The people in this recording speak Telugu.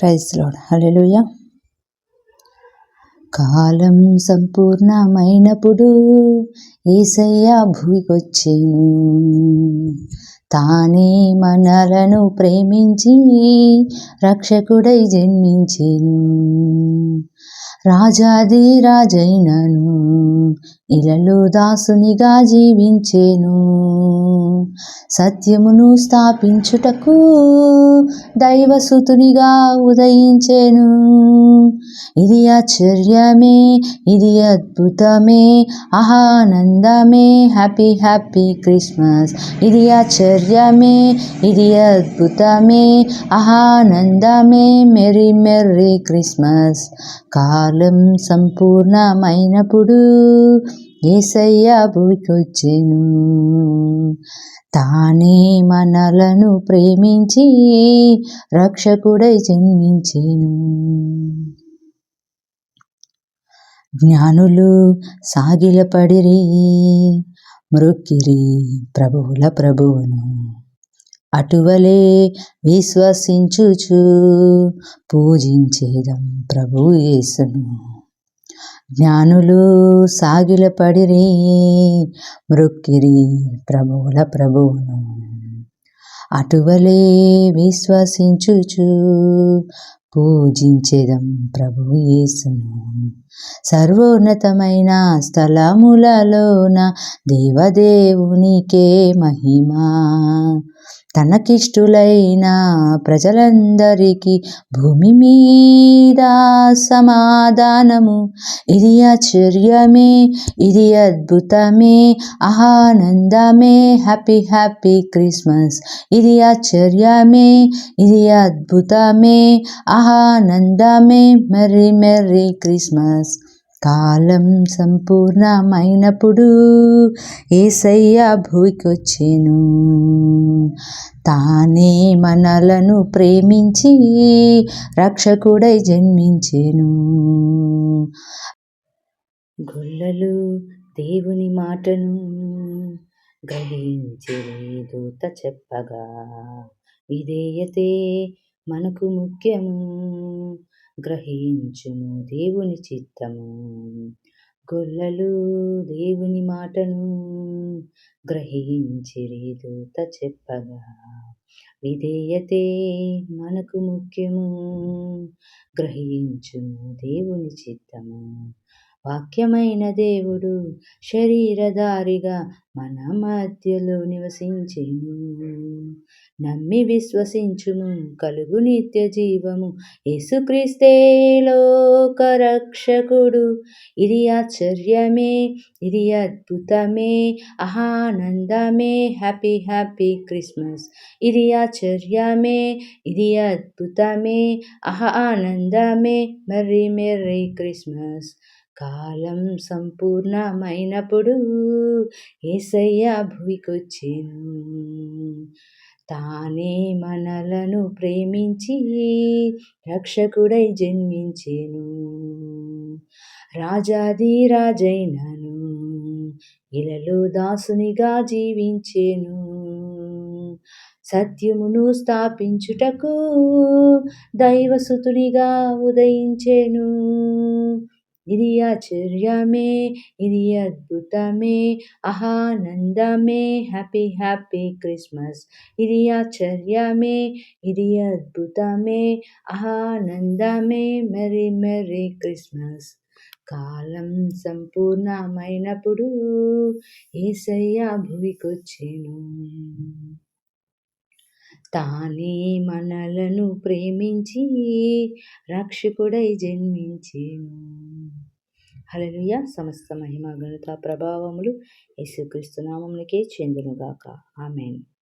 ప్రైజ్ లోడ్ హలెలుయ కాలం సంపూర్ణమైనప్పుడు ఏసయ్య భూమికొచ్చేను. తానే మనలను ప్రేమించి రక్షకుడై జన్మించెను. రాజాది రాజైనను ఇలలో దాసునిగా జీవించేను. సత్యమును స్థాపించుటకు దైవసుతునిగా ఉదయించేను. ఇది ఆశ్చర్యమే ఇది అద్భుతమే ఆనందమే హ్యాపీ హ్యాపీ క్రిస్మస్. ఇది ఆశ్చర్యమే ఇది అద్భుతమే ఆనందమే మెరీ మెర్రీ క్రిస్మస్. కాలం సంపూర్ణమైనప్పుడు ఏసయ్య భూమికొచ్చెను. తానే మనలను ప్రేమించి రక్షకుడై జన్మించెను. జ్ఞానులు సాగిలపడిరి మృక్కిరి ప్రభువుల ప్రభువును. అటువలే విశ్వసించుచు పూజించేదం ప్రభు యేసును. జ్ఞానులు సాగిలపడిరి మృక్కిరి ప్రభువుల ప్రభువును. అటువలే విశ్వసించుచు పూజించేదం ప్రభు యేసును. సర్వోన్నతమైన స్థలములలోన దేవదేవునికే మహిమా. తనకిష్టులైన ప్రజలందరికీ భూమి మీద సమాధానము. ఇది ఆశ్చర్యమే ఇది అద్భుతమే ఆనందమే. హ్యాపీ హ్యాపీ క్రిస్మస్ ఇది ఆశ్చర్యమే ఇది అద్భుతమే ఆనందమే. మెర్రీ మెర్రీ క్రిస్మస్ కాలం సంపూర్ణమైనప్పుడు ఏసయ్య భూమికొచ్చెను. తానే మనలను ప్రేమించి రక్షకుడై జన్మించెను. గొల్లలు దేవుని మాటను గ్రహించే దూత చెప్పగా విధేయతే మనకు ముఖ్యము. గ్రహించుము దేవుని చిత్తము. గొల్లలు దేవుని మాటను గ్రహించిరి దూత చెప్పగా విధేయతే మనకు ముఖ్యము. గ్రహించుము దేవుని చిత్తము. వాక్యమైన దేవుడు శరీరధారిగా మన మధ్యలో నివసించెను. నమ్మి విశ్వసించుము కలుగు నిత్య జీవము. యేసుక్రీస్తే లోకరక్షకుడు ఇది ఆశ్చర్యమే ఇది అద్భుతమే ఆనందమే. Happy happy Christmas. ఇది ఆశ్చర్యమే ఇది అద్భుతమే ఆనందమే. Merry merry Christmas. కాలం సంపూర్ణమైనప్పుడు ఏసయ్య భూమికొచ్చెను తానే మనలను ప్రేమించి రక్షకుడై జన్మించెను. రాజాది రాజైనను ఇలలో దాసునిగా జీవించెను. సత్యమును స్థాపించుటకు దైవసుతునిగా ఉదయించెను. ఇది ఆశ్చర్యమే ఇది అద్భుతమే ఆనందమే హ్యాపీ హ్యాపీ క్రిస్మస్ ఇది ఆశ్చర్యమే ఇది అద్భుతమే ఆనందమే మెరీ మెరీ క్రిస్మస్ కాలం సంపూర్ణమైనప్పుడు ఏసయ్య భూమికొచ్చెను తానే మనలను ప్రేమించి రక్షకుడై జన్మించేను. హలలుయ సమస్త మహిమ ఘనత ప్రభావములు యేసుక్రీస్తు నామమునికే చెందునుగాక. ఆమెన్.